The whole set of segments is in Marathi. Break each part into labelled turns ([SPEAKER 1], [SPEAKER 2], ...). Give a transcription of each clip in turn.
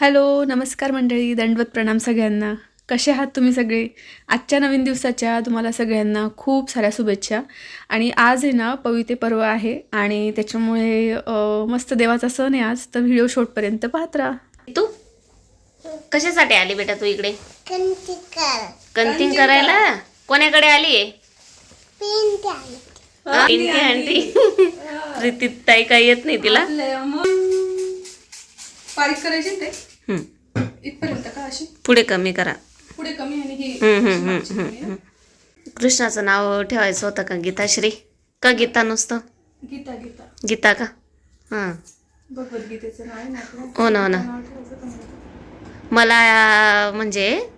[SPEAKER 1] हॅलो नमस्कार मंडळी दंडवत प्रणाम सगळ्यांना. कसे आहात तुम्ही सगळे? आजच्या नवीन दिवसाच्या तुम्हाला सगळ्यांना खूप साऱ्या शुभेच्छा. आणि आज आहे ना पविते पर्व आहे आणि त्याच्यामुळे मस्त देवाचा सण आहे आज तर व्हिडिओ शॉर्टपर्यंत पाहत राहा.
[SPEAKER 2] तू? कशासाठी आली बेटा तू इकडे? कंतिंग करायला? कोणाकडे आली
[SPEAKER 3] पिंट
[SPEAKER 2] पिंकी आंटी. ताई काही येत नाही तिला?
[SPEAKER 1] करायची ते. इथपर्यंत का अशी?
[SPEAKER 2] पुढे कमी करा.
[SPEAKER 1] पुढे कमी आणि ही
[SPEAKER 2] हम्म, हम्म, हम्म, हम्म, हम्म. कृष्णाचं नाव ठेवायचं होतं का? गीताश्री का गीता नुसतं?
[SPEAKER 1] गीता गीता.
[SPEAKER 2] गीता का? हां.
[SPEAKER 1] भगवद्गीतेचं नाव आहे ना.
[SPEAKER 2] हो ना हो? मला? म्हणजे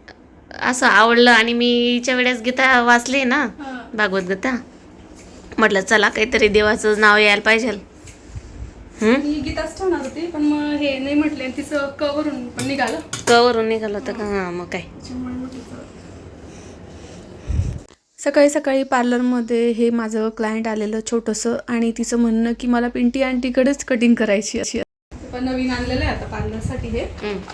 [SPEAKER 2] असं आवडलं आणि मी हिच्या वेळेस गीता वाचली ना. भागवत गीता. म्हटलं चला काहीतरी देवाचं नाव यायला पाहिजे
[SPEAKER 1] मी गीताच ठेवणार होती पण मग हे नाही म्हटले आणि तिचं कवरून पण निघालं.
[SPEAKER 2] कवरून निघालं होतं का? हां मग काय?
[SPEAKER 1] त्याच्यामुळे सकाळी सकाळी पार्लरमध्ये हे माझं क्लायंट आलेलं छोटंसं आणि तिचं म्हणणं की मला पिंटी आंटीकडेच कटिंग करायची अशी पण नवीन आणलेलं आहे आता पार्लरसाठी हे.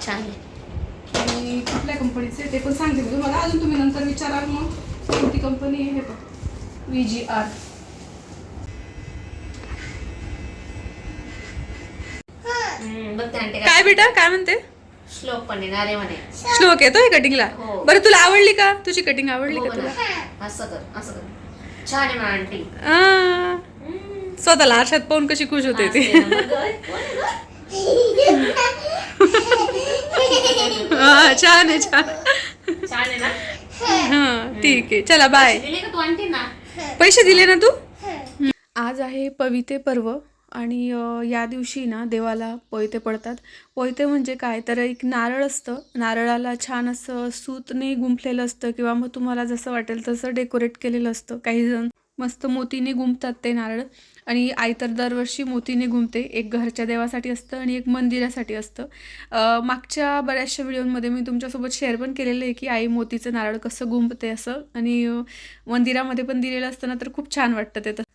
[SPEAKER 2] छान आहे.
[SPEAKER 1] आणि कुठल्या कंपनीचे आहे ते पण सांगते मी तुम्हाला. अजून तुम्ही नंतर विचाराल मग. कोणती कंपनी आहे हे पण व्ही जी आर
[SPEAKER 2] हम्म, बघ ते आंटी
[SPEAKER 1] काय बेटा? काय म्हणते?
[SPEAKER 2] श्लोक पण येणार आहे म्हणे.
[SPEAKER 1] श्लोक येतोय कटिंगला
[SPEAKER 2] हो.
[SPEAKER 1] बरं तुला आवडली का? तुझी कटिंग आवडली
[SPEAKER 2] हो
[SPEAKER 1] का तुला?
[SPEAKER 2] ना. असं कर असं कर. छान आहे ना आंटी.
[SPEAKER 1] आ, स्वतःला आरशात पाहून कशी खुश होते ती.
[SPEAKER 2] ना. मग?
[SPEAKER 1] हा, छान आहे छान.
[SPEAKER 2] छान आहे ना?
[SPEAKER 1] हा ठीक आहे. चला बाय
[SPEAKER 2] दिले का तू आंटी ना
[SPEAKER 1] पैसे दिले ना तू? आज आहे पविते पर्व. आणि या दिवशी ना देवाला पोयते पडतात. पोयते म्हणजे काय? तर एक नारळ असतं. नारळाला छान असं सूतने गुंफलेलं असतं किंवा मग तुम्हाला जसं वाटेल तसं डेकोरेट केलेलं असतं. काही जण मस्त मोतीने गुंफतात ते नारळ आणि आई तर दरवर्षी मोतीने गुंफते. एक घरच्या देवासाठी असतं आणि एक मंदिरासाठी असतं. मागच्या बऱ्याचशा व्हिडिओमध्ये मी तुमच्यासोबत शेअर पण केलेलं आहे की आई मोतीचं नारळ कसं गुंफते असं आणि मंदिरामध्ये पण दिलेलं असतं ना तर खूप छान वाटतं ते तसं.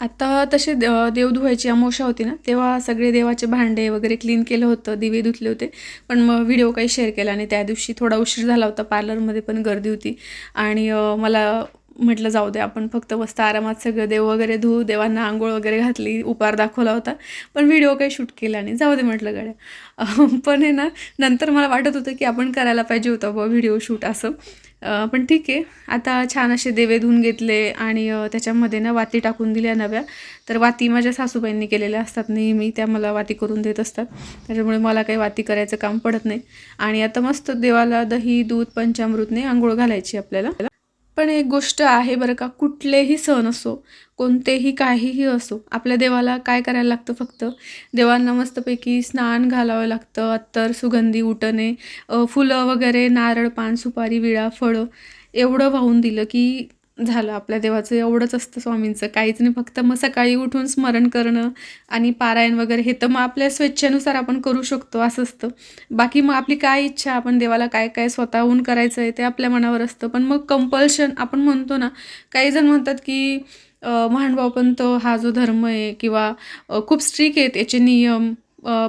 [SPEAKER 1] आता तसे देव देव धुवायची अमोशा होती ना तेव्हा सगळे देवाचे भांडे वगैरे क्लीन केलं होतं दिवे धुतले होते. पण मग व्हिडिओ काही शेअर केला आणि त्या दिवशी थोडा उशीर झाला होता पार्लरमध्ये पण गर्दी होती. आणि मला म्हटलं जाऊ दे आपण फक्त मस्त आरामात सगळं देव वगैरे धुवू देवांना आंघोळ वगैरे घातली उपार दाखवला होता. पण व्हिडिओ काही शूट केला नाही. जाऊ दे म्हटलं गड्या. पण आहे ना नंतर मला वाटत होतं की आपण करायला पाहिजे होतं बुवा व्हिडिओ शूट असं. पण ठीक आहे. आता छान असे देवे धुवून घेतले आणि त्याच्यामध्ये ना वाती टाकून दिल्या नव्या. तर वाती माझ्या सासूबाईंनी केलेल्या असतात नेहमी. त्या मला वाती करून देत असतात. त्याच्यामुळे मला काही वाती करायचं काम पडत नाही. आणि आता मस्त देवाला दही दूध पंचामृतने आंघोळ घालायची आपल्याला. पण एक गोष्ट आहे बरं का कुठलेही सण असो कोणतेही काहीही असो आपल्या देवाला काय करायला लागतं फक्त? देवांना मस्तपैकी स्नान घालावं लागतं अत्तर सुगंधी उटणे फुलं वगैरे नारळ पान सुपारी विळा फळं एवढं वाहून दिलं की झालं आपल्या देवाचं. एवढंच असतं स्वामींचं. काहीच नाही. फक्त मग सकाळी उठून स्मरण करणं आणि पारायण वगैरे हे तर मग आपल्या स्वेच्छेनुसार आपण करू शकतो. असं असतं. बाकी मग आपली काय इच्छा? आपण देवाला काय काय स्वतःहून करायचं आहे ते आपल्या मनावर असतं. पण मग कंपल्शन आपण म्हणतो ना काही जण म्हणतात की अ, हा जो धर्म आहे किंवा खूप स्ट्रिक आहेत याचे नियम.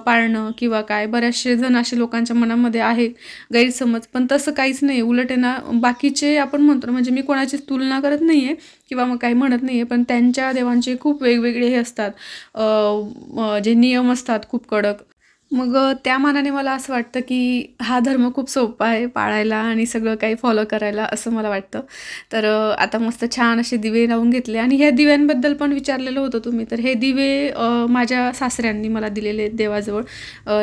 [SPEAKER 1] पाळणं किंवा काय? बऱ्याचशे जण असे लोकांच्या मनामध्ये आहे गैरसमज. पण तसं काहीच नाही उलट आहे ना बाकीचे आपण म्हणतो म्हणजे मी कोणाचीच तुलना करत नाही आहे किंवा मग काही म्हणत नाही आहे पण त्यांच्या देवांचे खूप वेगवेगळे हे असतात. जे नियम असतात खूप कडक. मग त्या मानाने मला असं वाटतं की हा धर्म खूप सोपा आहे पाळायला आणि सगळं काही फॉलो करायला असं मला वाटतं. तर आता मस्त छान असे दिवे लावून घेतले आणि ह्या दिव्यांबद्दल पण विचारलेलं होतं तुम्ही. तर हे दिवे माझ्या सासऱ्यांनी मला दिलेले आहेत देवाजवळ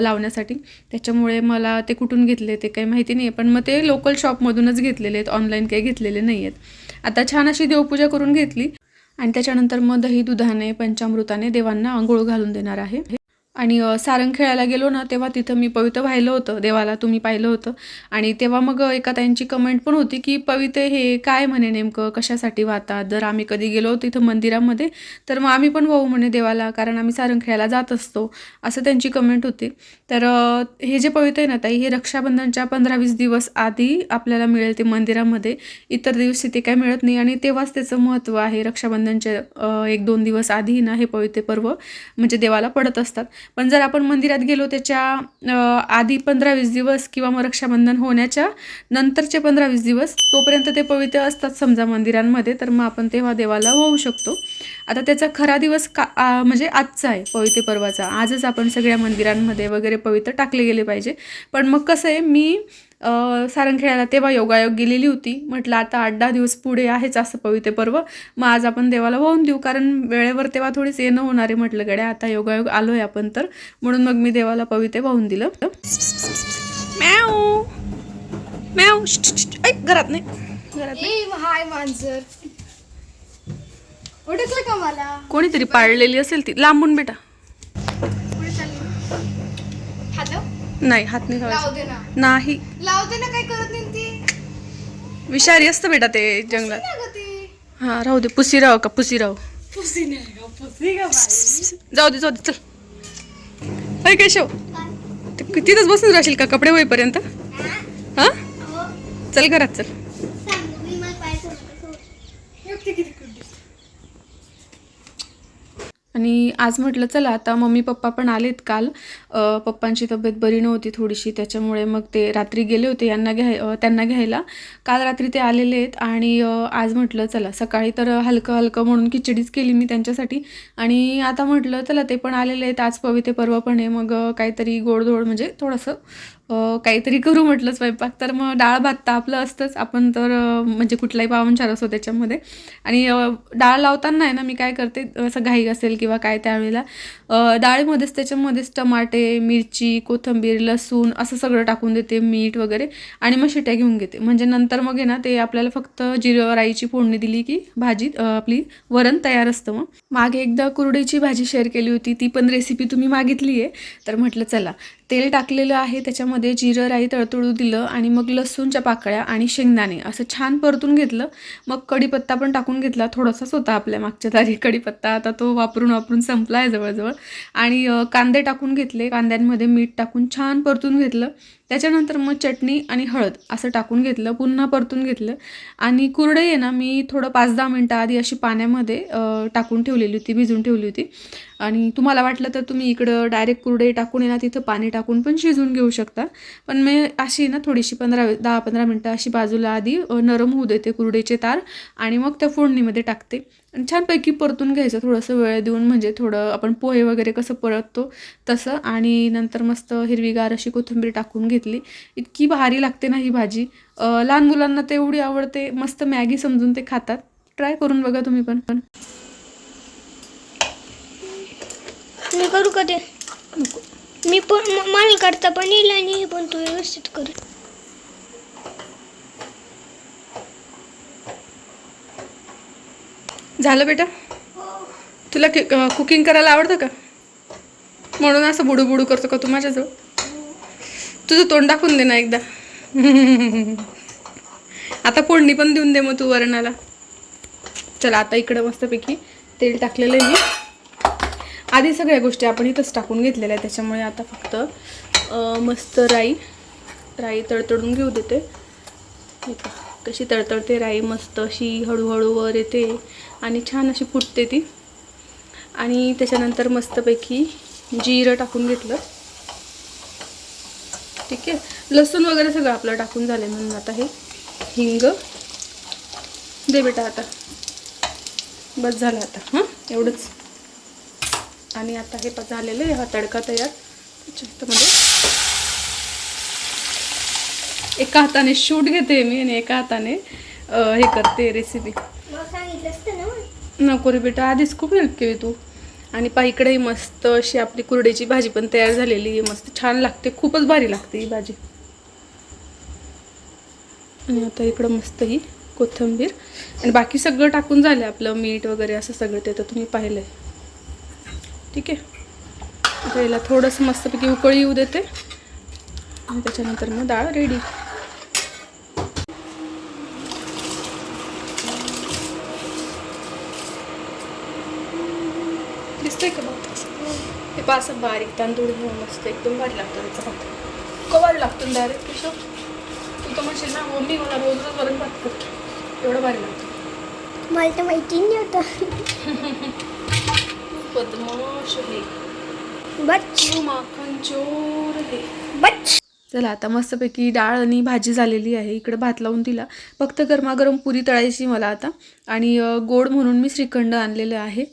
[SPEAKER 1] लावण्यासाठी. त्याच्यामुळे मला ते कुठून घेतले ते काही माहिती नाही आहे पण मग ते लोकल शॉपमधूनच घेतलेले आहेत. ऑनलाईन काही घेतलेले नाही आहेत आता छान अशी देवपूजा करून घेतली. आणि त्याच्यानंतर मग दही दुधाने पंचामृताने देवांना आंघोळ घालून देणार आहे. आणि सारंग खेळायला गेलो ना तेव्हा तिथं मी पवित्र व्हायलं होतं देवाला तुम्ही पाहिलं होतं. आणि तेव्हा मग एका त्यांची कमेंट पण होती की पवित्र हे काय म्हणे नेमकं? कशासाठी वाहतात जर आम्ही कधी गेलो तिथं मंदिरामध्ये तर मग आम्ही पण वाहू म्हणे देवाला कारण आम्ही सारंग खेळायला जात असतो. असं त्यांची कमेंट होती. तर हे जे पवित्र आहे ना ताई हे रक्षाबंधनच्या पंधरा वीस दिवस आधी आपल्याला मिळेल ते मंदिरामध्ये. इतर दिवशी ते काय मिळत नाही आणि तेव्हाच त्याचं महत्त्व आहे. रक्षाबंधनच्या एक दोन दिवस आधी ना हे पवित्र पर्व म्हणजे देवाला पडत असतात. पण जर आपण मंदिरात गेलो त्याच्या आधी पंधरा वीस दिवस किंवा मग रक्षाबंधन होण्याच्या नंतरचे पंधरा वीस दिवस तोपर्यंत ते पवित्र असतात समजा मंदिरांमध्ये तर मग आपण तेव्हा देवाला वाहू शकतो. आता त्याचा खरा दिवस का आ, म्हणजे आजचा आहे पवित्र पर्वाचा. आजच आपण सगळ्या मंदिरांमध्ये वगैरे पवित्र टाकले गेले पाहिजे. पण मग कसं आहे मी अ, सारंगखेड्याला तेव्हा योगायोग गेलेली होती. म्हटलं आता आठ दहा दिवस पुढे आहेच असं पवित्र पर्व. मग आज आपण देवाला वाहून देऊ. कारण वेळेवर तेव्हा थोडीच येणं होणार आहे. म्हटलं गड्या आता योगायोग आलो आहे आपण तर. म्हणून मग मी देवाला पवित्र वाहून दिलं. मॅव मॅव घरात नाही. घरात
[SPEAKER 4] हाय मांजर. ओळखलं का मला?
[SPEAKER 1] कोणीतरी पाळलेली असेल ती. लांबून बेटा
[SPEAKER 4] पुढे चालली हॅलो
[SPEAKER 1] नाही हात नाही
[SPEAKER 4] लाव
[SPEAKER 1] लावायचा.
[SPEAKER 4] दे ना.
[SPEAKER 1] नाही.
[SPEAKER 4] लाव दे ना काय करत नाही ती?
[SPEAKER 1] विषारी असतं बेटा ते जंगलात.
[SPEAKER 4] गं ती.
[SPEAKER 1] हा राहू दे पुसीराव का पुसीराव
[SPEAKER 4] पुसी नाही गं पुसी का
[SPEAKER 1] जाऊ दे जाऊ दे चल. अय केशव ते कि- तिथंच बसून राहशील का कपडे होईपर्यंत? हा? चल घरात चल. आणि आज म्हटलं चला आता मम्मी पप्पा पण आलेत काल. पप्पांची तब्येत बरी नव्हती थोडीशी त्याच्यामुळे मग ते रात्री गेले होते यांना घ्याय त्यांना घ्यायला. काल रात्री ते आलेले आहेत आणि आज म्हटलं चला सकाळी तर हलकं हलकं म्हणून खिचडीच केली मी त्यांच्यासाठी. आणि आता म्हटलं चला ते पण आलेले आहेत आज पवित्र पर्व पण आहे मग काहीतरी गोडधोड म्हणजे थोडंसं काहीतरी करू म्हटलं स्वयंपाक. तर मग डाळ भात तर आपलं असतंच. आपण तर म्हणजे कुठलाही पावनचार असो त्याच्यामध्ये. आणि डाळ लावताना आहे ना मी काय करते असं घाई असेल किंवा काय त्यावेळेला डाळीमध्येच त्याच्यामध्येच टमाटे मिरची कोथिंबीर लसूण असं सगळं टाकून देते मीठ वगैरे. आणि मग शिट्या घेऊन घेते. म्हणजे नंतर मग आहे ना ते आपल्याला फक्त जिरं राईची फोडणी दिली की भाजी आपली वरण तयार असतं मग. मागे एकदा कुरडीची भाजी शेअर केली होती. ती पण रेसिपी तुम्ही मागितली आहे तर म्हटलं चला. तेल टाकलेलं आहे त्याच्यामध्ये जिरं राई तळतळू दिलं आणि मग लसूणच्या पाकळ्या आणि शेंगदाणे असं छान परतून घेतलं. मग कढीपत्ता पण टाकून घेतला थोडासाच होता आपल्या मागच्या तारी कढीपत्ता. आता तो वापरून वापरून संपला आहे जवळजवळ. आणि कांदे टाकून घेतले कांद्यांमध्ये मीठ टाकून छान परतून घेतलं. त्याच्यानंतर मग चटणी आणि हळद असं टाकून घेतलं पुन्हा परतून घेतलं. आणि कुरडई आहे ना मी थोडं पाच दहा मिनटं आधी अशी पाण्यामध्ये टाकून ठेवलेली होती भिजून ठेवली होती. आणि तुम्हाला वाटलं तर तुम्ही इकडं डायरेक्ट कुरडे टाकून आहे ना तिथं पाणी टाकून पण शिजवून घेऊ शकता. पण मी अशी ना थोडीशी पंधरा दहा पंधरा मिनटं अशी बाजूला आधी नरम होऊ देते कुरडेचे तार आणि मग त्या फोडणीमध्ये टाकते. आणि छानपैकी परतून घ्यायचं थोडंसं वेळ देऊन म्हणजे थोडं आपण पोहे वगैरे कसं परततो तसं. आणि नंतर मस्त हिरवीगार अशी कोथिंबीर टाकून घेतली. इतकी भारी लागते ना ही भाजी. लहान मुलांना ते एवढी आवडते मस्त मॅगी समजून ते खातात. ट्राय करून बघा तुम्ही पण पण.
[SPEAKER 3] मी करू का ते? मी पण म- करता पण येईल आणि हे पण तू व्यवस्थित कर.
[SPEAKER 1] झालं बेटा? तुला कुकिंग करायला आवडतं का? म्हणून असं बुडू बुडू करतो का तू माझ्याजवळ? तुझं तोंड दाखवून दे ना एकदा. आता फोडणी पण देऊन दे मग तू वरणाला. चला आता इकडं मस्तपैकी तेल टाकलेलं आहे मी. आधी सगळ्या गोष्टी आपण इथंच टाकून घेतलेल्या आहेत त्याच्यामुळे आता फक्त मस्त राई राई तडतडून घेऊ देते. कशी तडतडते राई मस्त अशी हळूहळू वर येते आणि छान अशी फुटते ती. आणि त्याच्यानंतर मस्तपैकी जिरं टाकून घेतलं. ठीक आहे? लसूण वगैरे सगळं आपलं टाकून झालं म्हणून आता हे हिंग. दे बेटा आता. बस झालं आता हां? एवढंच. आणि आता हे झालेलं आहे हा तडका तयार. त्याच्यामध्ये एका हाताने शूट घेते मी आणि एका हाताने हे करते रेसिपी. नको रे बेटा आधीच खूप हेल्प केली तू. आणि पहा इकडे मस्त अशी आपली कुरडीची भाजी पण तयार झालेली आहे. मस्त छान लागते खूपच भारी लागते ही भाजी. आणि आता इकडं मस्त ही कोथिंबीर. आणि बाकी सगळं टाकून झालं आपलं मीठ वगैरे असं सगळं ते तर तुम्ही पाहिलं आहे ठीक आहे? आता याला थोडंसं मस्तपैकी उकळी येऊ देते. आणि त्याच्यानंतर मग डाळ रेडी दिसतंय का भात हे पा असं बारीक तांदूळ घेऊन मस्त एकदम भारी लागतं त्याचा भात. कवार लागतो डायरेक्ट किशोर तू तर म्हणशील ना मम्मी मला रोज रोज वरण भात कर एवढं भारी लागतं.
[SPEAKER 3] मला तर माहिती नाही होतं.
[SPEAKER 1] बदमाश आहे
[SPEAKER 3] बच
[SPEAKER 1] तू माखन चोर है.
[SPEAKER 3] बच
[SPEAKER 1] चला आता मस्तपैकी डाळ आणि भाजी झालेली आहे. इकडे भात लावून दिला फक्त गरमागरम पुरी तळायची मला आता. आणि गोड म्हणून मी श्रीखंड आणलेलं आहे.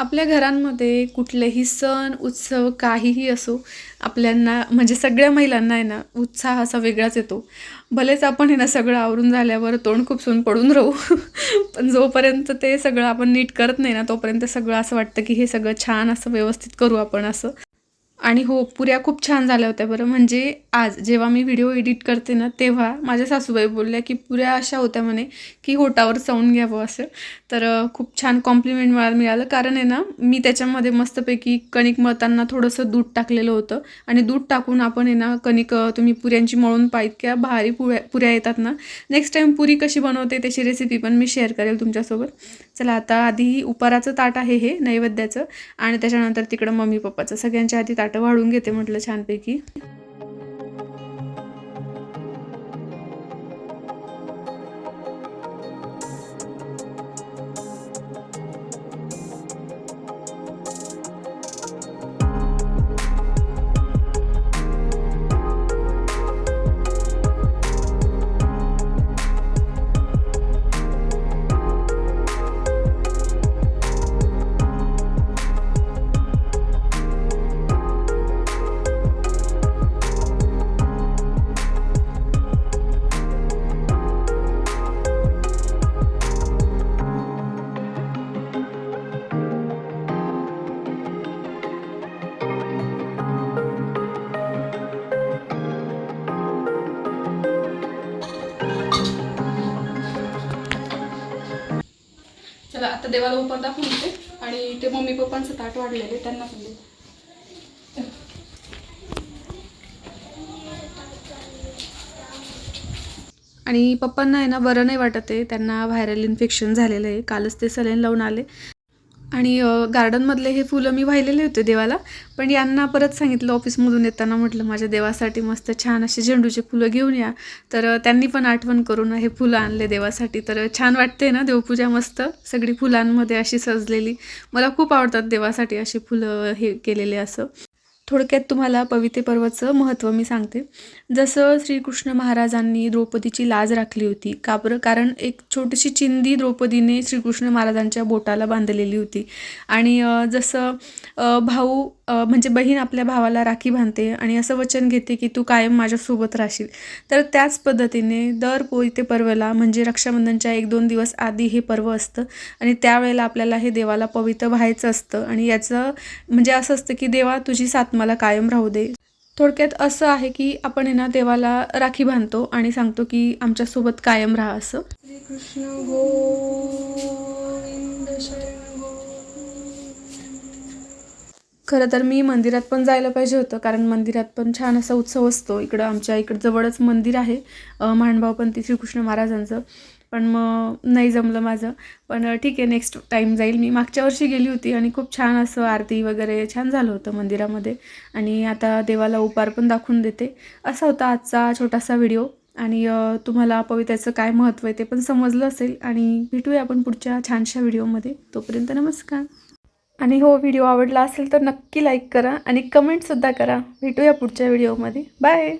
[SPEAKER 1] आपल्या घरांमध्ये कुठलेही सण उत्सव काहीही असो आपल्यांना म्हणजे सगळ्या महिलांना आहे ना उत्साह असा वेगळाच येतो. भलेच आपण आहे ना सगळं आवरून झाल्यावर तोंड खूपसून पडून राहू पण जोपर्यंत ते सगळं आपण नीट करत नाही ना तोपर्यंत सगळं असं वाटतं की हे सगळं छान असं व्यवस्थित करू आपण असं. आणि हो पुऱ्या खूप छान झाल्या होत्या बरं. म्हणजे आज जेव्हा मी व्हिडिओ एडिट करते ना तेव्हा माझ्या सासूबाई बोलल्या की पुऱ्या अशा होत्या म्हणे की होटावर चावून घ्यावं असं. तर खूप छान कॉम्प्लिमेंट मला मिळालं. कारण आहे ना मी त्याच्यामध्ये मस्तपैकी कणिक मळताना थोडंसं दूध टाकलेलं होतं. आणि दूध टाकून आपण आहे ना कणिक तुम्ही पुऱ्यांची मळून पाहित किंवा भारी पुऱ्या पुऱ्या येतात ना. नेक्स्ट टाईम पुरी कशी बनवते त्याची रेसिपी पण मी शेअर करेल तुमच्यासोबत. चला आता आधी उपाराचं ताट आहे हे नैवेद्याचं. आणि त्याच्यानंतर तिकडं मम्मी पप्पाचं सगळ्यांच्या आधी ताटं वाढून घेते म्हटलं छानपैकी. चला आता देवाला उपर दाखवून देते आणि ते मम्मी पप्पांचं ताट वाढलेले त्यांना पण देते आणि पप्पांना आहे ना बरं नाही वाटत आहे त्यांना व्हायरल इन्फेक्शन झालेलं आहे. कालच ते सलेन लावून आले. आणि गार्डनमधले हे फुलं मी वाहिलेले होते देवाला पण यांना परत सांगितलं ऑफिसमधून येताना म्हटलं माझ्या देवासाठी मस्त छान असे झेंडूचे फुलं घेऊन या. तर त्यांनी पण आठवण करून हे फुलं आणले देवासाठी. तर छान वाटते ना देवपूजा मस्त सगळी फुलांमध्ये अशी सजलेली. मला खूप आवडतात देवासाठी अशी फुलं हे केलेले असं. थोडक्यात तुम्हाला पवित्र पर्वाचं महत्त्व मी सांगते. जसं श्रीकृष्ण महाराजांनी द्रौपदीची लाज राखली होती का बरं? कारण एक छोटीशी चिंदी द्रौपदीने श्रीकृष्ण महाराजांच्या बोटाला बांधलेली होती. आणि जसं भाऊ म्हणजे बहीण आपल्या भावाला राखी बांधते आणि असं वचन घेते की तू कायम माझ्यासोबत राहशील. तर त्याच पद्धतीने दर पोयते पर्वला म्हणजे रक्षाबंधनच्या एक दोन दिवस आधी हे पर्व असतं आणि त्यावेळेला आपल्याला हे देवाला पवित्र व्हायचं असतं आणि याचं म्हणजे असं असतं की देवा तुझी साथ मला कायम राहू दे. थोडक्यात असं आहे की आपण आहे ना देवाला राखी बांधतो आणि सांगतो की आमच्यासोबत कायम राहा असं. श्रीकृष्ण गोविंद खरं तर मी मंदिरात पण जायला पाहिजे होतं कारण मंदिरात पण छान असा उत्सव असतो. इकडं आमच्या इकडं जवळच मंदिर आहे अं, महानुभावपंथी श्रीकृष्ण महाराजांचं. पण मग नाही जमलं माझं. पण ठीक आहे नेक्स्ट टाईम जाईल. मी मागच्या वर्षी गेली होती आणि खूप छान असं आरती वगैरे छान झालं होतं मंदिरामध्ये. आणि आता देवाला उपार पण दाखवून देते. असा होता आजचा छोटासा व्हिडिओ. आणि तुम्हाला पवित्र्याचं काय महत्त्व आहे ते पण समजलं असेल. आणि भेटूया आपण पुढच्या छानशा व्हिडिओमध्ये. तोपर्यंत नमस्कार. आणि हो व्हिडिओ आवडला असेल तर नक्की लाईक करा आणि कमेंटसुद्धा करा. भेटूया पुढच्या व्हिडिओमध्ये बाय